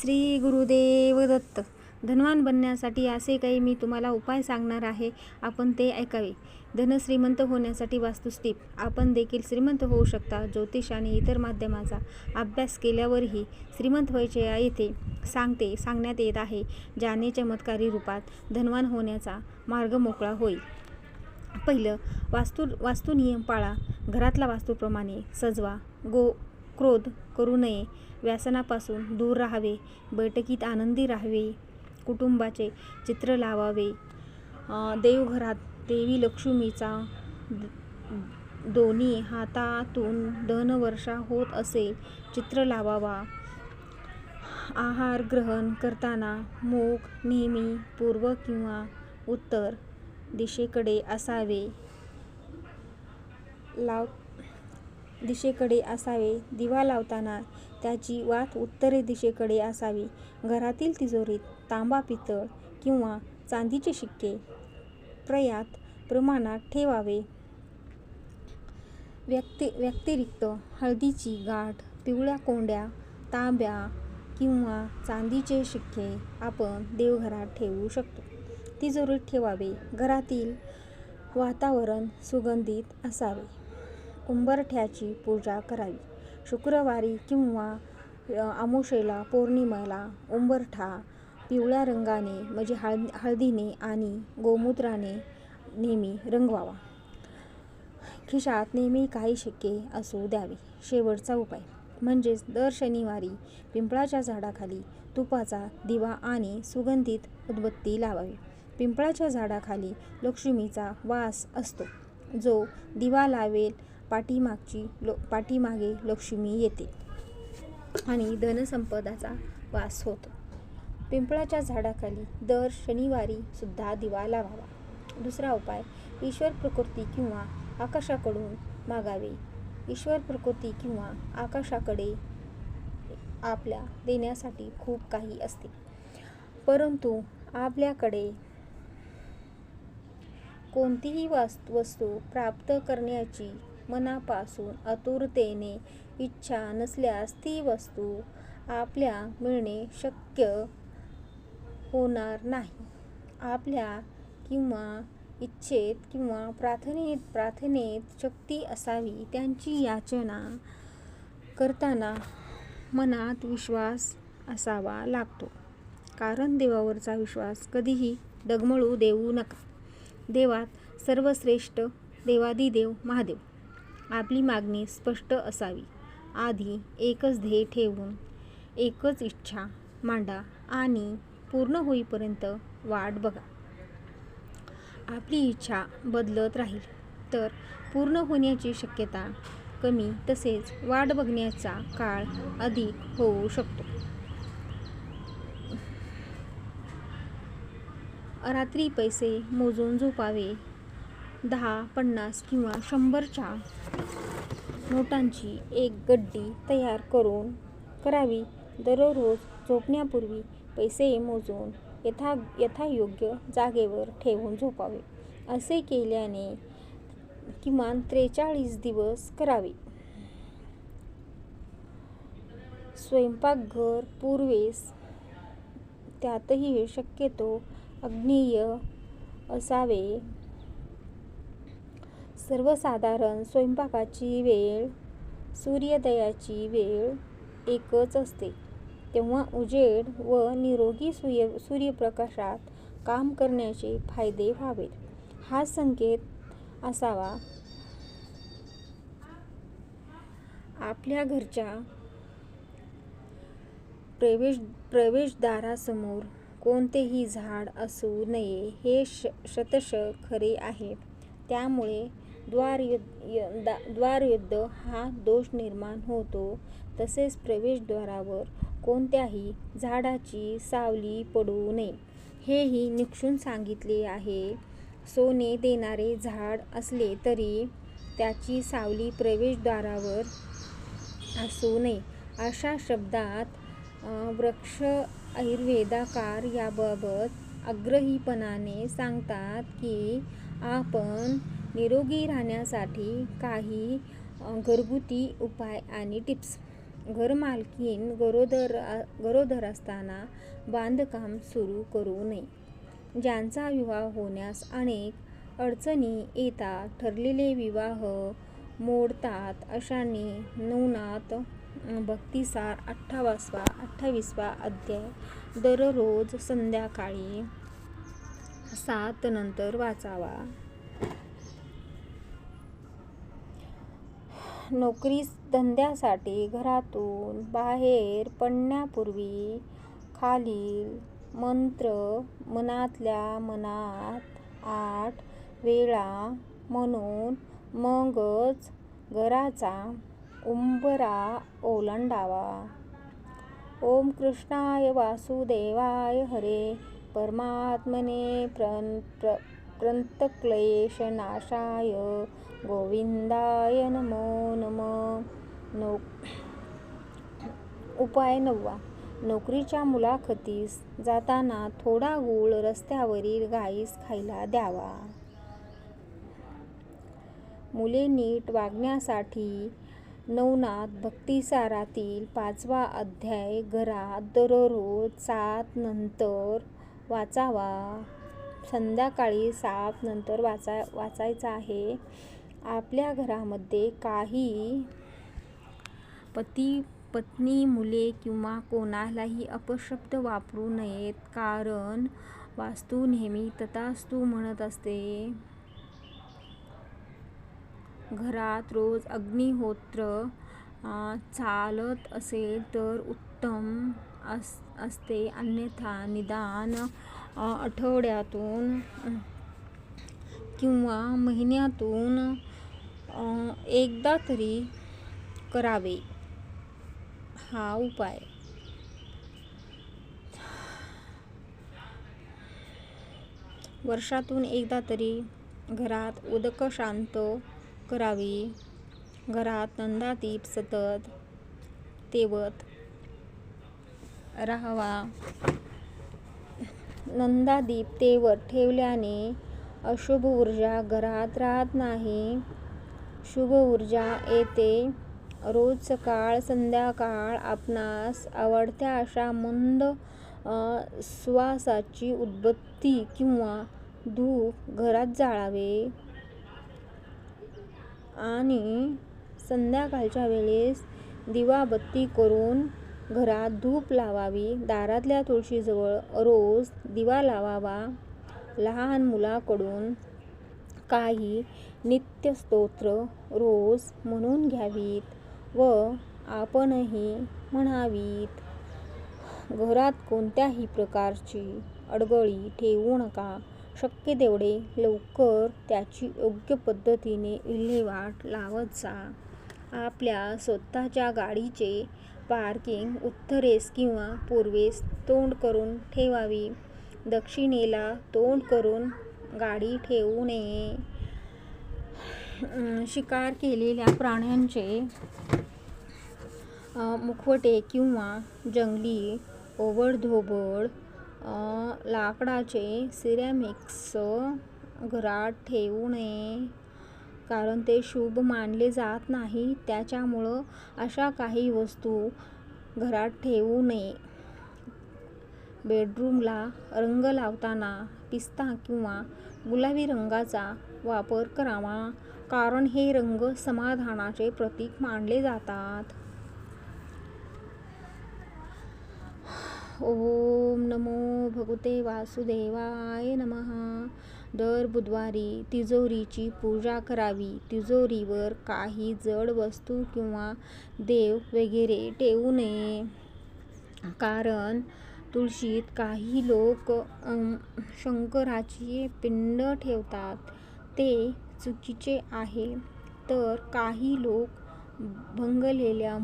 श्री गुरुदेव दत्त. धनवान बनण्यासाठी असे काही मी तुम्हाला उपाय सांगणार आहे. आपण ते ऐकावे. धन श्रीमंत होण्यासाठी वास्तुस्टीप आपण देखील श्रीमंत होऊ शकता. ज्योतिष आणि इतर माध्यमाचा अभ्यास केल्यावरही श्रीमंत व्हायचे येथे सांगते सांगण्यात येत आहे. ज्याने चमत्कारी रूपात धनवान होण्याचा मार्ग मोकळा होईल. पहिलं वास्तू वास्तुनियम पाळा. घरातला वास्तूप्रमाणे सजवा. गो क्रोध करू नये. व्यसनापासून दूर राहावे. बैठकीत आनंदी राहावे. कुटुंबाचे चित्र लावावे. देवघरात देवी लक्ष्मीचा द- दोन्ही हातातून धनवर्षा होत असेल चित्र लावावा. आहार ग्रहण करताना मोग नेहमी पूर्व किंवा उत्तर दिशेकडे असावे. लाव दिशेकडे असावे. दिवा लावताना त्याची वात उत्तरे दिशेकडे असावी. घरातील तिजोरीत तांबा पितळ किंवा चांदीचे शिक्के प्रयात प्रमाणात ठेवावे. व्यक्ति व्यतिरिक्त हळदीची गाठ पिवळ्या कोंड्या तांब्या किंवा चांदीचे शिक्के आपण देवघरात ठेवू शकतो. तिजोरीत ठेवावे. घरातील वातावरण सुगंधित असावे. उंबरठ्याची पूजा करावी. शुक्रवारी किंवा आमोशेला पौर्णिमेला उंबरठा पिवळ्या रंगाने म्हणजे हळ हळदीने आणि गोमूत्राने नेहमी रंगवावा. खिशात नेहमी काही शिक्के असू द्यावे. शेवटचा उपाय. म्हणजेच दर शनिवारी पिंपळाच्या झाडाखाली तुपाचा दिवा आणि सुगंधित उदबत्ती लावावी. पिंपळाच्या झाडाखाली लक्ष्मीचा वास असतो. जो दिवा लावेल पाठीमागची लो पाठीमागे लक्ष्मी येते आणि धनसंपदाचा वास होतो. पिंपळाच्या झाडाखाली दर शनिवारी सुद्धा दिवा लावावा. दुसरा उपाय ईश्वर प्रकृती किंवा आकाशाकडून मागावे. ईश्वर प्रकृती किंवा आकाशाकडे आपल्या देण्यासाठी खूप काही असते. परंतु आपल्याकडे कोणतीही वास्तू वस्तू प्राप्त करण्याची मनापासून आतुरतेने इच्छा नसल्यास ती वस्तू आपल्या मिळणे शक्य होणार नाही. आपल्या किंवा इच्छेत किंवा प्रार्थनेत प्रार्थनेत शक्ती असावी त्यांची याचना करताना मनात विश्वास असावा लागतो. कारण देवावरचा विश्वास कधीही डगमळू देऊ नका. देवात सर्वश्रेष्ठ देवादिदेव महादेव. आपली मागणी स्पष्ट असावी. आधी एकच ध्येय ठेवून एकच इच्छा मांडा आणि पूर्ण होईपर्यंत वाट बघा. आपली इच्छा बदलत राहील तर पूर्ण होण्याची शक्यता कमी तसेच वाट बघण्याचा काळ अधिक होऊ शकतो. रात्री पैसे मोजून झोपावे दहा पन्नास किंवा शंभरच्या नोटांची एक गड्डी तयार करून करावी. दररोज झोपण्यापूर्वी पैसे मोजून यथा यथायोग्य जागेवर ठेवून झोपावे. असे केल्याने किमान त्रेचाळीस दिवस करावे. स्वयंपाकघर पूर्वेस त्यातही शक्यतो अग्नेय असावे. सर्वसाधारण स्वयंपाकाची वेळ सूर्योदयाची वेळ एकच असते. तेव्हा उजेड व निरोगी सूर्य सूर्यप्रकाशात काम करण्याचे फायदे व्हावेत. हा संकेत असावा. आपल्या घरच्या प्रवेश प्रवेशद्वारासमोर कोणतेही झाड असू नये हे श शतश खरे आहे. त्यामुळे द्वारयुद्ध द्वारयुद्ध हा दोष निर्माण होतो. तसेच प्रवेशद्वारावर कोणत्याही झाडाची सावली पडू नये. हेही निक्षून सांगितले आहे. सोने देणारे झाड असले तरी त्याची सावली प्रवेशद्वारावर असू नये. अशा शब्दात वृक्ष आयुर्वेदाकार याबाबत आग्रहीपणाने सांगतात की आपण निरोगी राहण्यासाठी काही घरगुती उपाय आणि टिप्स. घरमालकीण गरोदर गरोदर असताना बांधकाम सुरू करू नये. ज्यांचा विवाह होण्यास अनेक अडचणी येतात ठरलेले विवाह मोडतात. अशांनी नवनाथ भक्तिसार अठ्ठावासवा अठ्ठावीसवा अध्याय दररोज संध्याकाळी सात नंतर वाचावा. नोकरी धंद्यासाठी घरातून बाहेर पडण्यापूर्वी खालील मंत्र मनातल्या मनात आठ वेळा म्हणून मगच घराचा उंबरा ओलांडावा. ओम कृष्णाय वासुदेवाय हरे परमात्मने प्रण प्र प्रंतक्लेशनाशाय गोविंदाय नम. उपाय नववा. नोकरीच्या मुलाखतीस जाताना थोडा गूळ रस्त्यावरील गाईस खायला द्यावा. मुले नीट वागण्यासाठी नवनाथ भक्तिसारातील पाचवा अध्याय घरात दररोज सात नंतर वाचावा. संध्याकाळी सात नंतर वाचा वाचायचा आहे. आपल्या घरामध्ये काही पती पत्नी मुले किंवा कोणालाही अपशब्द वापरू नयेत कारण वास्तू नेहमी तथास्तू म्हणत असते. घरात रोज अग्निहोत्र चालत असेल तर उत्तम अस असते. अन्यथा निदान आठवड्यातून किंवा महिन्यातून एकदा तरी करावे. हा उपाय. वर्षातून एकदा तरी घरात उदक शांत करावी. घरात नंदादीप सतत तेवत राहावा. नंदादीप तेवत ठेवल्याने अशुभ ऊर्जा घरात राहत नाही. शुभ ऊर्जा येते. रोज सकाळ संध्याकाळ आपणास आवडत्या अशा मंद सुवासाची उदबत्ती किंवा धूप घरात जाळावे. आणि संध्याकाळच्या वेळेस दिवाबत्ती करून घरात धूप लावावी. दारातल्या तुळशीजवळ रोज दिवा लावावा. लहान मुलाकडून काही नित्यस्तोत्र रोज म्हणून घ्यावीत. व आपणही म्हणावीत. घरात कोणत्याही प्रकारची अडगळी ठेवू नका. शक्य तेवढे लवकर त्याची योग्य पद्धतीने विल्हेवाट लावत जा. आपल्या स्वतःच्या गाडीचे पार्किंग उत्तरेस किंवा पूर्वेस तोंड करून ठेवावी. दक्षिणेला तोंड करून गाडी ठेवू नये. शिकार केलेल्या प्राण्यांचे मुखवटे किंवा जंगली ओबडधोबड लाकडाचे सिरॅमिक्स घरात ठेवू नये कारण ते शुभ मानले जात नाही. त्याच्यामुळं अशा काही वस्तू घरात ठेवू नये. बेडरूमला रंग लावताना पिस्ता किंवा गुलाबी रंगाचा वापर करावा कारण हे रंग समाधानाचे प्रतीक मानले जातात. ओम नमो भगवते वासुदेवाय नमः. दर बुधवारी तिजोरीची पूजा करावी. तिजोरीवर काही जड वस्तू किंवा देव वगैरे ठेवू नये. कारण तुळशीत काही लोक शंकराची पिंड ठेवतात. ते चुकीचे आहे. तर काही लोक भंगलेल्या